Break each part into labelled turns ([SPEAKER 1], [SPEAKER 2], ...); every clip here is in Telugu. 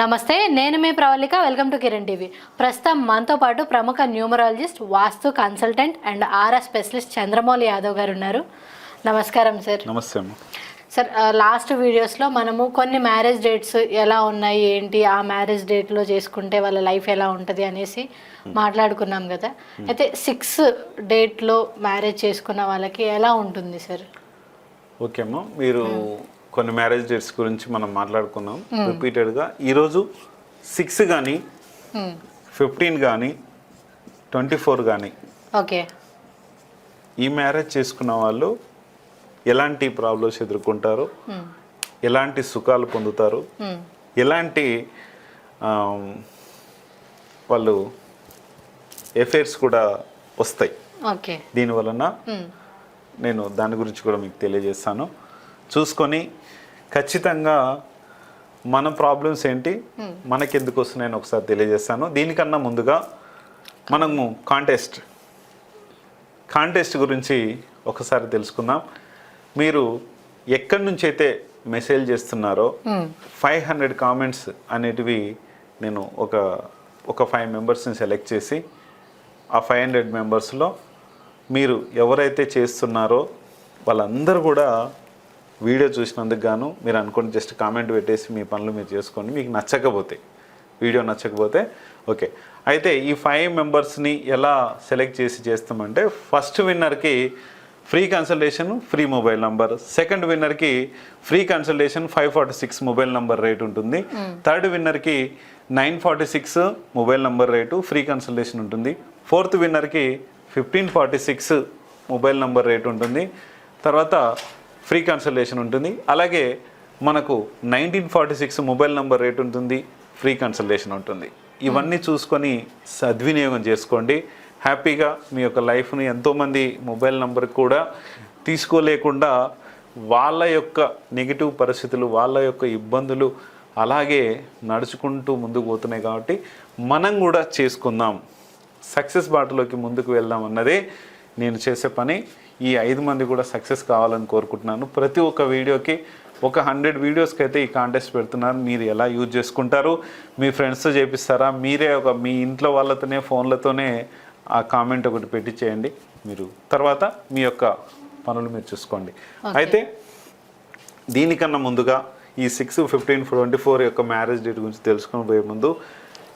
[SPEAKER 1] నమస్తే నేను మీ Pravalika welcome to Kiran TV. ప్రస్తుతం మనతో పాటు ప్రముఖ numerologist vastu consultant and RR specialist Chandramouli Yadav garu ఉన్నారు. నమస్కారం సార్.
[SPEAKER 2] నమస్తే అమ్మ.
[SPEAKER 1] సార్ లాస్ట్ వీడియోస్లో మనము కొన్ని మ్యారేజ్ డేట్స్ ఎలా ఉన్నాయి ఏంటి ఆ మ్యారేజ్ డేట్లో చేసుకుంటే వాళ్ళ లైఫ్ ఎలా ఉంటుంది అనేసి మాట్లాడుకున్నాం కదా. అయితే సిక్స్ డేట్లో మ్యారేజ్ చేసుకున్న వాళ్ళకి ఎలా ఉంటుంది సార్?
[SPEAKER 2] ఓకే అమ్మ. మీరు కొన్ని మ్యారేజ్ డేట్స్ గురించి మనం మాట్లాడుకున్నాం రిపీటెడ్గా ఈరోజు సిక్స్ కానీ. ఫిఫ్టీన్ కానీ ట్వంటీ ఫోర్ కానీ
[SPEAKER 1] ఓకే
[SPEAKER 2] ఈ మ్యారేజ్ చేసుకున్న వాళ్ళు ఎలాంటి ప్రాబ్లమ్స్ ఎదుర్కొంటారు. ఎలాంటి సుఖాలు పొందుతారు. ఎలాంటి వాళ్ళు ఎఫైర్స్ కూడా వస్తాయి
[SPEAKER 1] ఓకే
[SPEAKER 2] దీని వలన. నేను దాని గురించి కూడా మీకు తెలియజేస్తాను చూసుకొని ఖచ్చితంగా మన ప్రాబ్లమ్స్ ఏంటి? మనకి ఎందుకు వస్తున్నాయని ఒకసారి తెలియజేస్తాను. దీనికన్నా ముందుగా మనము కాంటెస్ట్ కాంటెస్ట్ గురించి ఒకసారి తెలుసుకుందాం. మీరు ఎక్కడి నుంచి అయితే మెసేజ్ చేస్తున్నారో
[SPEAKER 1] Hmm.
[SPEAKER 2] ఫైవ్ హండ్రెడ్ కామెంట్స్ అనేటివి నేను ఒక ఒక ఫైవ్ మెంబర్స్ని సెలెక్ట్ చేసి ఆ ఫైవ్ హండ్రెడ్ మెంబర్స్లో మీరు ఎవరైతే చేస్తున్నారో వాళ్ళందరూ కూడా వీడియో చూసినందుకు గాను మీరు అనుకోండి జస్ట్ కామెంట్ పెట్టేసి మీ పనులు మీరు చేసుకోండి. మీకు నచ్చకపోతే వీడియో నచ్చకపోతే ఓకే. అయితే ఈ ఫైవ్ మెంబర్స్ని ఎలా సెలెక్ట్ చేసి చేస్తామంటే first విన్నర్కి free consultation free mobile number second విన్నర్కి free consultation five forty six mobile number rate ఉంటుంది. Third విన్నర్కి nine forty six mobile number rate free consultation ఉంటుంది. Fourth విన్నర్కి fifteen forty six mobile number rate ఉంటుంది. తర్వాత ఫ్రీ కన్సల్టేషన్ ఉంటుంది. అలాగే మనకు nineteen forty six mobile number rate ఉంటుంది ఫ్రీ కన్సల్టేషన్ ఉంటుంది. ఇవన్నీ చూసుకొని సద్వినియోగం చేసుకోండి. హ్యాపీగా మీ యొక్క లైఫ్ని ఎంతోమంది మొబైల్ నంబర్ కూడా తీసుకోలేకుండా వాళ్ళ యొక్క నెగిటివ్ పరిస్థితులు వాళ్ళ యొక్క ఇబ్బందులు అలాగే నడుచుకుంటూ ముందుకు పోతున్నాయి కాబట్టి మనం కూడా చేసుకుందాం. సక్సెస్ బాటలోకి ముందుకు వెళ్దాం అన్నదే నేను చేసే పని. ఈ ఐదు మంది కూడా సక్సెస్ కావాలని కోరుకుంటున్నాను. ప్రతి ఒక్క వీడియోకి ఒక హండ్రెడ్ వీడియోస్కి అయితే ఈ కాంటెస్ట్ పెడుతున్నాను మీరు ఎలా యూజ్ చేసుకుంటారు? మీ ఫ్రెండ్స్తో చేపిస్తారా? మీరే ఒక మీ ఇంట్లో వాళ్ళతోనే ఫోన్లతోనే ఆ కామెంట్ ఒకటి పెట్టి చేయండి. మీరు తర్వాత మీ యొక్క పనులు మీరు చూసుకోండి. అయితే దీనికన్నా ముందుగా ఈ సిక్స్ ఫిఫ్టీన్ ట్వంటీ ఫోర్ యొక్క మ్యారేజ్ డేట్ గురించి తెలుసుకొని పోయే ముందు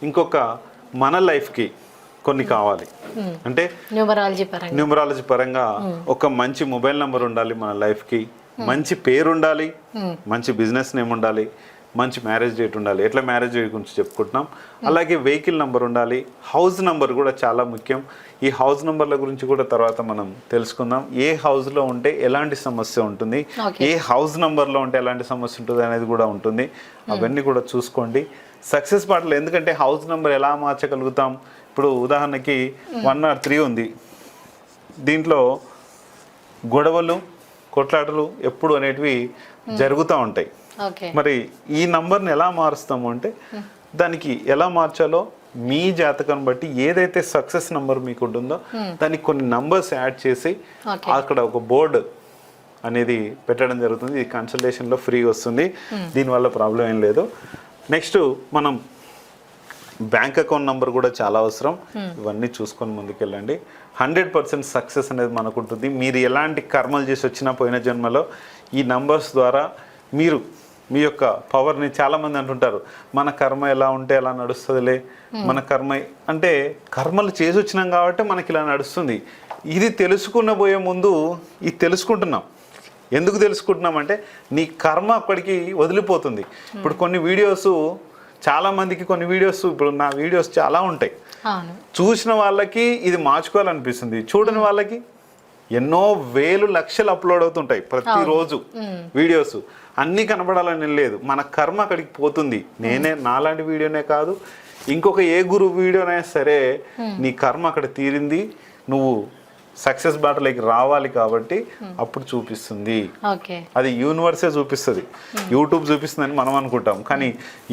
[SPEAKER 2] ఇంకొక మన లైఫ్కి కొన్ని కావాలి. అంటే
[SPEAKER 1] న్యూమరాలజీ పరంగా.
[SPEAKER 2] న్యూమరాలజీ పరంగా ఒక మంచి మొబైల్ నెంబర్ ఉండాలి మన లైఫ్కి మంచి పేరు ఉండాలి. మంచి బిజినెస్ నేమ్ ఉండాలి. మంచి మ్యారేజ్ డేట్ ఉండాలి. ఎట్లా మ్యారేజ్ డేట్ గురించి చెప్పుకుంటున్నాం? అలాగే వెహికల్ నెంబర్ ఉండాలి. హౌస్ నెంబర్ కూడా చాలా ముఖ్యం. ఈ హౌస్ నెంబర్ల గురించి కూడా తర్వాత మనం తెలుసుకుందాం. ఏ హౌస్లో ఉంటే ఎలాంటి సమస్య ఉంటుంది. ఏ హౌస్ నెంబర్లో ఉంటే ఎలాంటి సమస్య ఉంటుంది అనేది కూడా ఉంటుంది. అవన్నీ కూడా చూసుకోండి. సక్సెస్ పాటలు ఎందుకంటే హౌస్ నెంబర్ ఎలా మార్చగలుగుతాం? ఇప్పుడు ఉదాహరణకి వన్ నాట్ త్రీ ఉంది. దీంట్లో గొడవలు కొట్లాటలు ఎప్పుడు అనేటివి జరుగుతూ ఉంటాయి. మరి ఈ నంబర్ని ఎలా మారుస్తాము అంటే దానికి ఎలా మార్చాలో మీ జాతకం బట్టి ఏదైతే సక్సెస్ నంబర్ మీకు ఉంటుందో దానికి కొన్ని నంబర్స్ యాడ్ చేసి. అక్కడ ఒక బోర్డు అనేది పెట్టడం జరుగుతుంది. ఇది కన్సల్టేషన్లో ఫ్రీ వస్తుంది. దీనివల్ల ప్రాబ్లం ఏం లేదు. నెక్స్ట్ మనం బ్యాంక్ అకౌంట్ నంబర్ కూడా చాలా అవసరం. ఇవన్నీ చూసుకొని ముందుకెళ్ళండి. హండ్రెడ్ పర్సెంట్ సక్సెస్ అనేది మనకు ఉంటుంది మీరు ఎలాంటి కర్మలు చేసి వచ్చినా పోయిన జన్మలో ఈ నంబర్స్ ద్వారా మీరు మీ యొక్క పవర్ని చాలామంది అంటుంటారు. మన కర్మ ఎలా ఉంటే ఎలా నడుస్తుందిలే. మన కర్మ అంటే కర్మలు చేసి వచ్చినాం కాబట్టి మనకి ఇలా నడుస్తుంది. ఇది తెలుసుకున్న పోయే ముందు ఇది తెలుసుకుంటున్నాం. ఎందుకు తెలుసుకుంటున్నాం అంటే నీ కర్మ అక్కడికి వదిలిపోతుంది. ఇప్పుడు కొన్ని వీడియోస్ చాలా మందికి కొన్ని వీడియోస్ ఇప్పుడు నా వీడియోస్ చాలా ఉంటాయి. చూసిన వాళ్ళకి ఇది మార్చుకోవాలనిపిస్తుంది. చూడని వాళ్ళకి ఎన్నో వేలు లక్షలు అప్లోడ్ అవుతుంటాయి ప్రతిరోజు వీడియోస్ అన్నీ కనపడాలని లేదు. మన కర్మ అక్కడికి పోతుంది. నేనే నాలాంటి వీడియోనే కాదు. ఇంకొక ఏ గురు వీడియోనైనా సరే నీ కర్మ అక్కడ తీరింది. నువ్వు సక్సెస్ బాటలోకి రావాలి కాబట్టి అప్పుడు చూపిస్తుంది. అది యూనివర్సే చూపిస్తుంది. యూట్యూబ్ చూపిస్తుందని మనం అనుకుంటాం కానీ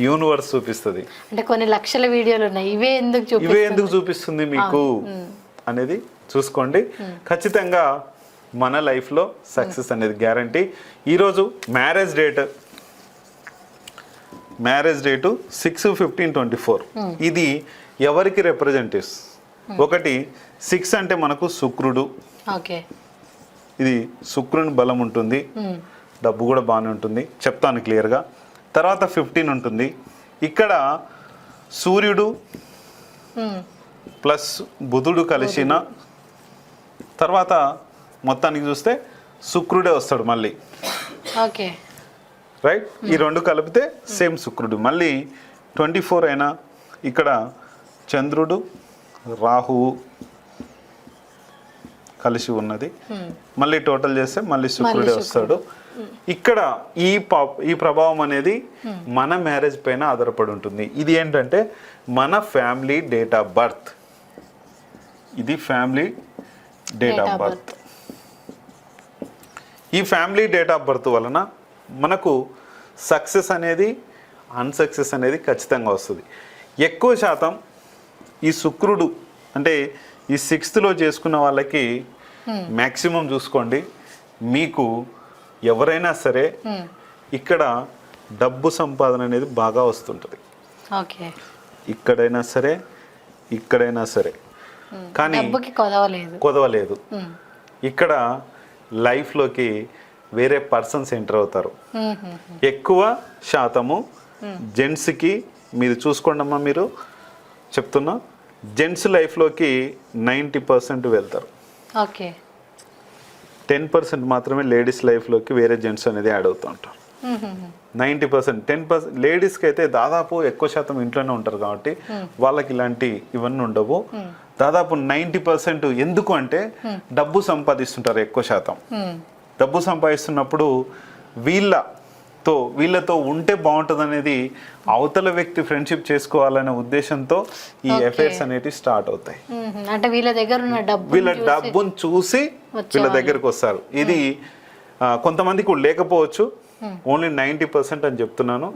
[SPEAKER 2] యూనివర్స్ చూపిస్తుంది.
[SPEAKER 1] అంటే కొన్ని లక్షల వీడియోలు ఉన్నాయి ఇవే ఎందుకు
[SPEAKER 2] ఇవే ఎందుకు చూపిస్తుంది మీకు? అనేది చూసుకోండి. ఖచ్చితంగా మన లైఫ్లో సక్సెస్ అనేది గ్యారంటీ. ఈరోజు marriage date marriage date six fifteen twenty four. ఇది ఎవరికి రిప్రజెంటేటివ్స్ ఒకటి సిక్స్ అంటే మనకు శుక్రుడు.
[SPEAKER 1] ఓకే.
[SPEAKER 2] ఇది శుక్రుని బలం ఉంటుంది. డబ్బు కూడా బాగానే ఉంటుంది. చెప్తాను క్లియర్గా. తర్వాత ఫిఫ్టీన్ ఉంటుంది. ఇక్కడ సూర్యుడు ప్లస్ బుధుడు కలిసిన తర్వాత మొత్తానికి చూస్తే శుక్రుడే వస్తాడు మళ్ళీ.
[SPEAKER 1] ఓకే.
[SPEAKER 2] రైట్? ఈ రెండు కలిపితే సేమ్ శుక్రుడు. మళ్ళీ ట్వంటీ ఫోర్ అయినా ఇక్కడ చంద్రుడు రాహువు కలిసి ఉన్నది. మళ్ళీ టోటల్ చేస్తే మళ్ళీ శుక్రుడే వస్తాడు. ఇక్కడ ఈ ఈ ప్రభావం అనేది మన మ్యారేజ్ పైన ఆధారపడి ఉంటుంది. ఇది ఏంటంటే మన ఫ్యామిలీ డేట్ ఆఫ్ బర్త్. ఇది ఫ్యామిలీ డేట్ ఆఫ్ బర్త్. ఈ ఫ్యామిలీ డేట్ ఆఫ్ బర్త్ వలన మనకు సక్సెస్ అనేది అన్సక్సెస్ అనేది ఖచ్చితంగా వస్తుంది. ఎక్కువ శాతం ఈ శుక్రుడు అంటే ఈ సిక్స్త్లో చేసుకున్న వాళ్ళకి మ్యాక్సిమం చూసుకోండి. మీకు ఎవరైనా సరే ఇక్కడ డబ్బు సంపాదన అనేది బాగా వస్తుంటుంది.
[SPEAKER 1] ఓకే.
[SPEAKER 2] ఇక్కడైనా సరే ఇక్కడైనా సరే. కానీ
[SPEAKER 1] కొదవలేదు.
[SPEAKER 2] ఇక్కడ లైఫ్లోకి వేరే పర్సన్స్ ఎంటర్ అవుతారు. ఎక్కువ శాతము జెంట్స్కి మీరు చూసుకోండి అమ్మా మీరు. చెప్తున్నా జెంట్స్ లైఫ్లోకి నైంటీ పర్సెంట్ వెళ్తారు.
[SPEAKER 1] ఓకే.
[SPEAKER 2] టెన్ పర్సెంట్ మాత్రమే లేడీస్ లైఫ్లోకి వేరే జెంట్స్ అనేది యాడ్ అవుతూ ఉంటారు. నైంటీ పర్సెంట్ టెన్ పర్సెంట్ లేడీస్కి అయితే దాదాపు ఎక్కువ శాతం ఇంట్లోనే ఉంటారు కాబట్టి వాళ్ళకి ఇలాంటి ఇవన్నీ ఉండవు. దాదాపు నైంటీ పర్సెంట్ ఎందుకు అంటే డబ్బు సంపాదిస్తుంటారు ఎక్కువ శాతం. డబ్బు సంపాదిస్తున్నప్పుడు వీళ్ళతో వీళ్ళతో ఉంటే బాగుంటుంది అనేది అవతల వ్యక్తి ఫ్రెండ్షిప్ చేసుకోవాలనే ఉద్దేశంతో ఈ. ఎఫైర్స్ అనేటివి స్టార్ట్ అవుతాయి.
[SPEAKER 1] అంటే వీళ్ళ దగ్గర ఉన్న డబ్బు
[SPEAKER 2] వీళ్ళ డబ్బును చూసి వీళ్ళ దగ్గరికి వస్తారు. ఇది కొంతమందికి లేకపోవచ్చు. ఓన్లీ నైంటీ పర్సెంట్ అని చెప్తున్నాను.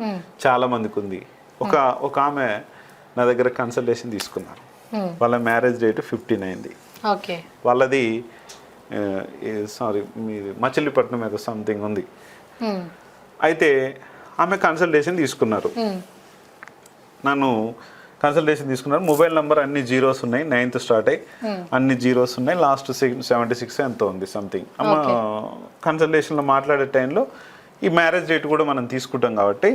[SPEAKER 2] చాలా మందికి ఉంది. ఒక ఒక ఆమె నా దగ్గర కన్సల్టేషన్ తీసుకున్నారు. వాళ్ళ మ్యారేజ్ డేట్ ఫిఫ్టీన్ అయింది
[SPEAKER 1] ఓకే.
[SPEAKER 2] వాళ్ళది సారీ మీది మచిలీపట్నం ఏదో సంథింగ్ ఉంది. అయితే ఆమె కన్సల్టేషన్ తీసుకున్నారు.
[SPEAKER 1] ఉమ్,
[SPEAKER 2] నన్ను కన్సల్టేషన్ తీసుకున్నారు. మొబైల్ నెంబర్ అన్ని జీరోస్ ఉన్నాయి. నైన్త్ స్టార్ట్ అయ్యి అన్ని జీరోస్ ఉన్నాయి. లాస్ట్ సిక్స్ సెవెంటీ సిక్స్ ఎంత ఉంది సంథింగ్ అమ్మ కన్సల్టేషన్లో మాట్లాడే టైంలో ఈ మ్యారేజ్ డేట్ కూడా మనం తీసుకుంటాం కాబట్టి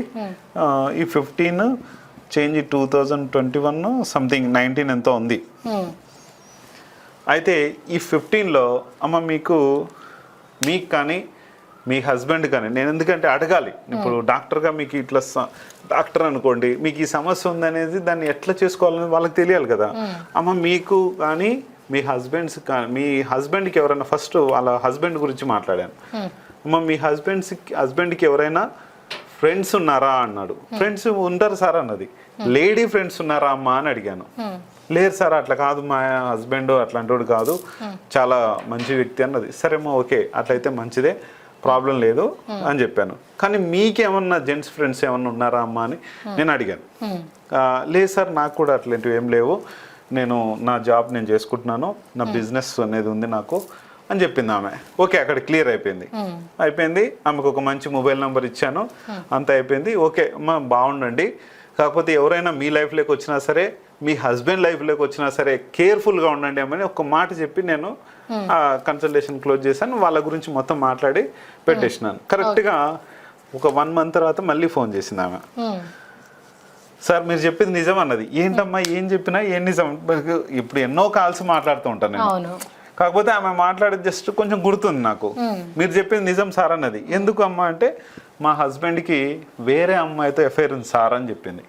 [SPEAKER 2] ఆ, ఈ fifteen change two thousand twenty one something nineteen ఎంతో ఉంది. అయితే ఈ ఫిఫ్టీన్లో అమ్మ మీకు మీకు కానీ మీ హస్బెండ్ కానీ నేను ఎందుకంటే అడగాలి. ఇప్పుడు డాక్టర్గా మీకు ఇట్లా డాక్టర్ అనుకోండి మీకు ఈ సమస్య ఉందనేది దాన్ని ఎట్లా చేసుకోవాలని వాళ్ళకి తెలియాలి కదా. అమ్మ మీకు కానీ మీ హస్బెండ్స్ కానీ మీ హస్బెండ్కి ఎవరైనా ఫస్ట్ వాళ్ళ హస్బెండ్ గురించి మాట్లాడాను. అమ్మ మీ హస్బెండ్స్ హస్బెండ్కి ఎవరైనా ఫ్రెండ్స్ ఉన్నారా అన్నాడు. ఫ్రెండ్స్ ఉంటారు సార్ అన్నది. లేడీ ఫ్రెండ్స్ ఉన్నారా అమ్మా అని అడిగాను. లేదు సార్ అట్లా కాదు మా హస్బెండ్ అట్లాంటి కాదు. చాలా మంచి వ్యక్తి అన్నది. సరేమ్మా ఓకే అట్లయితే మంచిదే. ప్రాబ్లం లేదు అని చెప్పాను. కానీ మీకేమన్నా జెంట్స్ ఫ్రెండ్స్ ఏమన్నా ఉన్నారా అమ్మా అని నేను అడిగాను. ఆ, లేదు సార్ నాకు కూడా అట్లాంటివి ఏం లేవు. నేను నా జాబ్ నేను చేసుకుంటున్నాను. నా బిజినెస్ అనేది ఉంది నాకు అని చెప్పింది ఆమె. ఓకే అక్కడ క్లియర్ అయిపోయింది. అయిపోయింది. ఆమెకు ఒక మంచి మొబైల్ నెంబర్ ఇచ్చాను. అంత అయిపోయింది. ఓకే అమ్మ బాగుండండి. కాకపోతే ఎవరైనా మీ లైఫ్లోకి వచ్చినా సరే మీ హస్బెండ్ లైఫ్లోకి వచ్చినా సరే కేర్ఫుల్గా ఉండండి అమ్మని ఒక మాట చెప్పి నేను ఆ కన్సల్టేషన్ క్లోజ్ చేశాను. వాళ్ళ గురించి మొత్తం మాట్లాడి పెట్టేసినాను. కరెక్ట్గా ఒక వన్ మంత్ తర్వాత మళ్ళీ ఫోన్ చేసింది ఆమె.
[SPEAKER 1] ఉమ్,
[SPEAKER 2] సార్ మీరు చెప్పింది నిజం అన్నది. ఏంటమ్మా ఏం చెప్పినా ఏం నిజం? ఇప్పుడు ఎన్నో కాల్స్ మాట్లాడుతూ ఉంటాను నేను. కాకపోతే ఆమె మాట్లాడేది జస్ట్ కొంచెం గుర్తుంది నాకు. మీరు చెప్పింది నిజం సార్ అన్నది. ఎందుకు అమ్మా అంటే మా హస్బెండ్కి వేరే అమ్మాయితో ఎఫ్ఐఆర్ ఉంది సార్ అని చెప్పింది.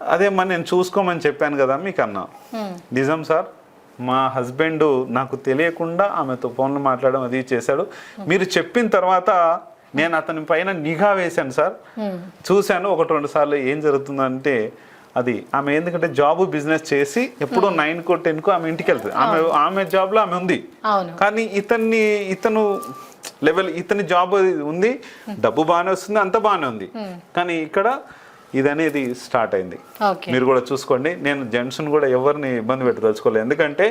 [SPEAKER 2] అదేమ్మా నేను చూసుకోమని చెప్పాను కదా మీకు అన్నా నిజం సార్ మా హస్బెండ్ నాకు తెలియకుండా ఆమెతో ఫోన్లో మాట్లాడడం అది చేశాడు. మీరు చెప్పిన తర్వాత నేను అతని పైన నిఘా వేశాను సార్. చూశాను ఒకటి రెండు సార్లు ఏం జరుగుతుందంటే అది ఆమె ఎందుకంటే జాబ్ బిజినెస్ చేసి ఎప్పుడో నైన్ కో టెన్ కో ఆమె ఇంటికి వెళ్తుంది ఆమె ఆమె జాబ్లో ఆమె ఉంది. కానీ ఇతన్ని ఇతను లెవెల్ ఇతని జాబ్ ఉంది డబ్బు బాగానే వస్తుంది అంత బాగానే ఉంది. కానీ ఇక్కడ ఇది అనేది స్టార్ట్ అయింది. మీరు కూడా చూసుకోండి. నేను జెంట్స్ని కూడా ఎవరిని ఇబ్బంది పెట్టదలుచుకోలేదు ఎందుకంటే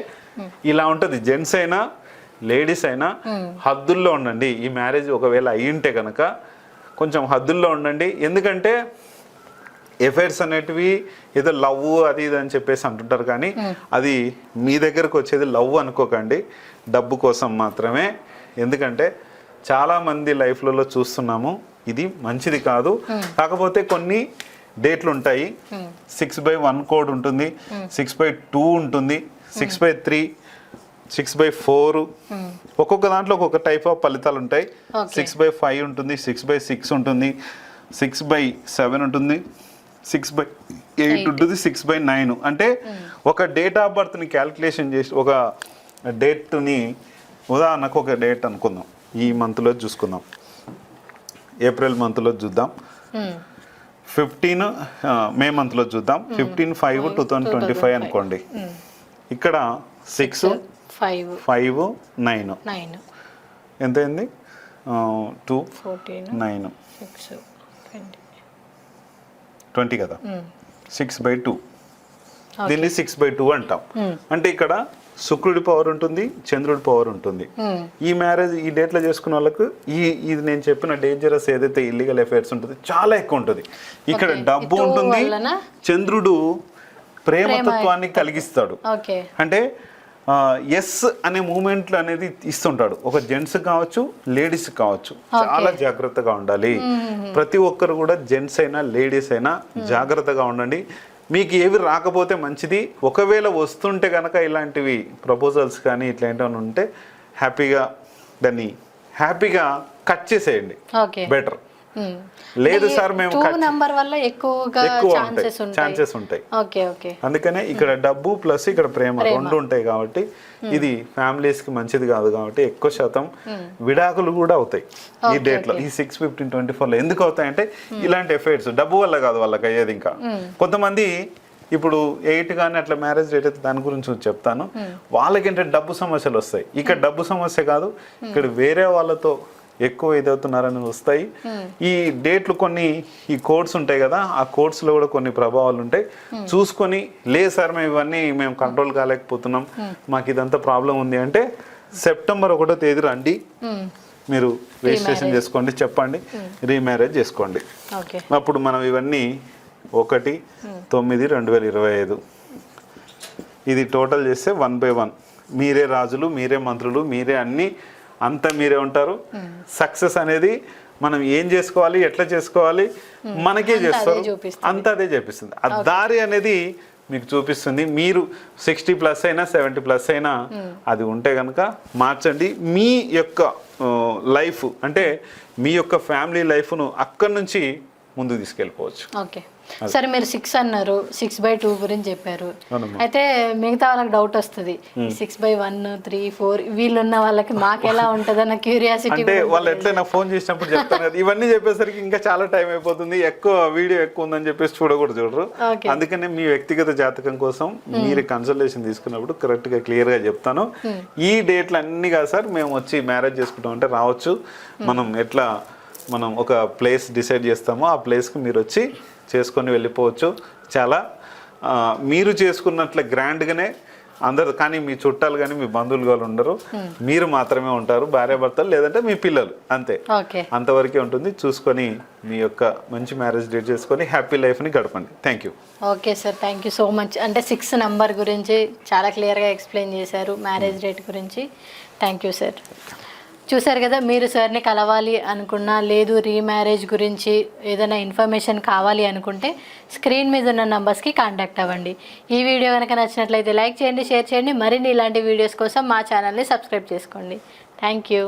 [SPEAKER 2] ఇలా ఉంటుంది. జెంట్స్ అయినా లేడీస్ అయినా హద్దుల్లో ఉండండి. ఈ మ్యారేజ్ ఒకవేళ అయ్యింటే కనుక కొంచెం హద్దుల్లో ఉండండి. ఎందుకంటే ఎఫైర్స్ అనేటివి ఏదో లవ్ అది ఇది అని చెప్పేసి అంటుంటారు కానీ అది మీ దగ్గరకు వచ్చేది లవ్ అనుకోకండి. డబ్బు కోసం మాత్రమే. ఎందుకంటే చాలా మంది లైఫ్లలో చూస్తున్నాము ఇది మంచిది కాదు. కాకపోతే కొన్ని డేట్లు ఉంటాయి. సిక్స్ బై వన్ కోడ్ ఉంటుంది. సిక్స్ బై టూ ఉంటుంది. Six by three six by four ఒక్కొక్క దాంట్లో ఒక్కొక్క టైప్ ఆఫ్ ఫలితాలు ఉంటాయి. సిక్స్ బై ఫైవ్ ఉంటుంది. సిక్స్ బై సిక్స్ ఉంటుంది. సిక్స్ బై సెవెన్ ఉంటుంది. సిక్స్ బై ఎయిట్ ఉంటుంది. సిక్స్ బై నైన్ అంటే ఒక డేట్ ఆఫ్ బర్త్ని క్యాల్కులేషన్ చేసి ఒక డేట్ని ఉదాహరణకు ఒక డేట్ అనుకుందాం. ఈ మంత్లో చూసుకుందాం. ఏప్రిల్ మంత్లో చూద్దాం. ఫిఫ్టీన్ మే మంత్లో చూద్దాం. Fifteen five two thousand twenty five అనుకోండి. ఇక్కడ six
[SPEAKER 1] five.
[SPEAKER 2] Five nine.
[SPEAKER 1] Nine.
[SPEAKER 2] ఎంత అయింది టూ నైన్.
[SPEAKER 1] ట్వంటీ.
[SPEAKER 2] కదా? Six by two. దీన్ని సిక్స్ బై టూ అంటాం. అంటే ఇక్కడ శుక్రుడి పవర్ ఉంటుంది చంద్రుడి పవర్ ఉంటుంది. ఈ మ్యారేజ్ ఈ డేట్లో చేసుకున్న వాళ్ళకు ఈ ఇది నేను చెప్పిన డేంజరస్ ఏదైతే ఇల్లీగల్ అఫైర్స్ ఉంటుంది చాలా ఎక్కువ ఉంటుంది. ఇక్కడ. డబ్బు ఉంటుంది? చంద్రుడు ప్రేమతత్వాన్ని కలిగిస్తాడు. అంటే ఎస్ అనే మూమెంట్లు అనేది ఇస్తుంటాడు. ఒక జెంట్స్ కావచ్చు లేడీస్ కావచ్చు. చాలా జాగ్రత్తగా ఉండాలి. ప్రతి ఒక్కరు కూడా జెంట్స్ అయినా లేడీస్ అయినా జాగ్రత్తగా ఉండండి. మీకు ఏవి రాకపోతే మంచిది. ఒకవేళ వస్తుంటే కనుక ఇలాంటివి ప్రపోజల్స్ కానీ ఇట్లాంటివి ఉంటే హ్యాపీగా దాన్ని హ్యాపీగా కట్ చేసేయండి. బెటర్ లేదు సార్ మేము
[SPEAKER 1] నంబర్ వల్ల ఎక్కువగా ఛాన్సెస్ ఉంటాయి. ఓకే ఓకే
[SPEAKER 2] అందుకనే ఇక్కడ డబ్బు ప్లస్ ఇక్కడ ప్రేమ రెండు ఉంటాయి కాబట్టి ఇది ఫ్యామిలీస్కి మంచిది కాదు కాబట్టి ఎక్కువ శాతం విడాకులు కూడా అవుతాయి ఈ డేట్లో ఈ సిక్స్ ఫిఫ్టీన్ ట్వంటీ ఫోర్లో ఎందుకు అవుతాయంటే ఇలాంటి ఎఫెక్ట్స్ డబ్బు వల్ల కాదు వాళ్ళకి అయ్యేది ఇంకా. కొంతమంది ఇప్పుడు ఎయిట్ కానీ అట్లా మ్యారేజ్ డేట్ అయితే దాని గురించి చెప్తాను. వాళ్ళకేంటే డబ్బు సమస్యలు వస్తాయి. ఇక్కడ డబ్బు సమస్య కాదు. ఇక్కడ వేరే వాళ్ళతో ఎక్కువ ఇదవుతున్నారని వస్తాయి. ఈ డేట్లు కొన్ని ఈ కోడ్స్ ఉంటాయి కదా ఆ కోడ్స్లో కూడా కొన్ని ప్రభావాలు ఉంటాయి. చూసుకొని లేదు సార్ మేము ఇవన్నీ మేము కంట్రోల్ కాలేకపోతున్నాం. మాకు ఇదంతా ప్రాబ్లం ఉంది అంటే సెప్టెంబర్ ఒకటో తేదీ రండి. మీరు రిజిస్ట్రేషన్ చేసుకోండి చెప్పండి. రీమ్యారేజ్ చేసుకోండి. అప్పుడు మనం ఇవన్నీ ఒకటి తొమ్మిది రెండు వేల ఇరవై ఐదు. ఇది టోటల్ చేస్తే వన్ బై వన్. మీరే రాజులు మీరే మంత్రులు మీరే అన్ని అంతా మీరే ఉంటారు. సక్సెస్ అనేది మనం ఏం చేసుకోవాలి ఎట్లా చేసుకోవాలి మనకే చేస్తారు. అంతా అదే చూపిస్తుంది. ఆ దారి అనేది మీకు చూపిస్తుంది. మీరు సిక్స్టీ ప్లస్ అయినా సెవెంటీ ప్లస్ అయినా అది ఉంటే కనుక మార్చండి. మీ యొక్క లైఫ్ అంటే మీ యొక్క ఫ్యామిలీ లైఫ్ను అక్కడి నుంచి ముందుకు తీసుకెళ్ళిపోవచ్చు.
[SPEAKER 1] ఓకే. సరే మీరు సిక్స్ అన్నారు. సిక్స్ బై టూ గురించి చెప్పారు. అయితే మిగతా వాళ్ళకి డౌట్ వస్తుంది. Six by one three four వీళ్ళు ఉన్న వాళ్ళకి మాకు ఎలా ఉంటుంది అన్న క్యూరియాసిటీ
[SPEAKER 2] అంటే వాళ్ళు ఎట్లా నాకు ఫోన్ చేసినప్పుడు చెప్తాను కదా. ఇవన్నీ చెప్పేసరికి ఇంకా చాలా టైం అయిపోతుంది. ఎక్కువ వీడియో ఎక్కువ ఉందని చెప్పేసి చూడకూడదు చూడరు. అందుకనే మీ వ్యక్తిగత జాతకం కోసం మీరు కన్సల్టేషన్ తీసుకున్నప్పుడు కరెక్ట్గా క్లియర్గా చెప్తాను. ఈ డేట్లు అన్ని కాదు సార్ మేము వచ్చి మ్యారేజ్ చేసుకుంటాం అంటే రావచ్చు. మనం ఎట్లా మనం ఒక ప్లేస్ డిసైడ్ చేస్తామో ఆ ప్లేస్కి మీరు వచ్చి చేసుకొని వెళ్ళిపోవచ్చు. చాలా మీరు చేసుకున్నట్ల గ్రాండ్గానే అందరు కానీ మీ చుట్టాలు కానీ మీ బంధువులు కానీ ఉండరు. మీరు మాత్రమే ఉంటారు భార్యాభర్తలు లేదంటే మీ పిల్లలు అంతే.
[SPEAKER 1] ఓకే.
[SPEAKER 2] అంతవరకే ఉంటుంది. చూసుకొని మీ యొక్క మంచి మ్యారేజ్ డేట్ చేసుకొని హ్యాపీ లైఫ్ని గడపండి. Thank you
[SPEAKER 1] okay sir thank you so much అంటే సిక్స్ నంబర్ గురించి చాలా క్లియర్గా ఎక్స్ప్లెయిన్ చేశారు మ్యారేజ్ డేట్ గురించి. థ్యాంక్ యూ సార్ చూసారు కదా మీరు సార్ని కలవాలి అనుకున్నా లేదు రీమ్యారేజ్ గురించి ఏదైనా ఇన్ఫర్మేషన్ కావాలి అనుకుంటే స్క్రీన్ మీద ఉన్న నంబర్స్కి కాంటాక్ట్ అవ్వండి. ఈ వీడియో కనుక నచ్చినట్లయితే లైక్ చేయండి షేర్ చేయండి. మరిన్ని ఇలాంటి వీడియోస్ కోసం మా ఛానల్ని సబ్స్క్రైబ్ చేసుకోండి. Thank you.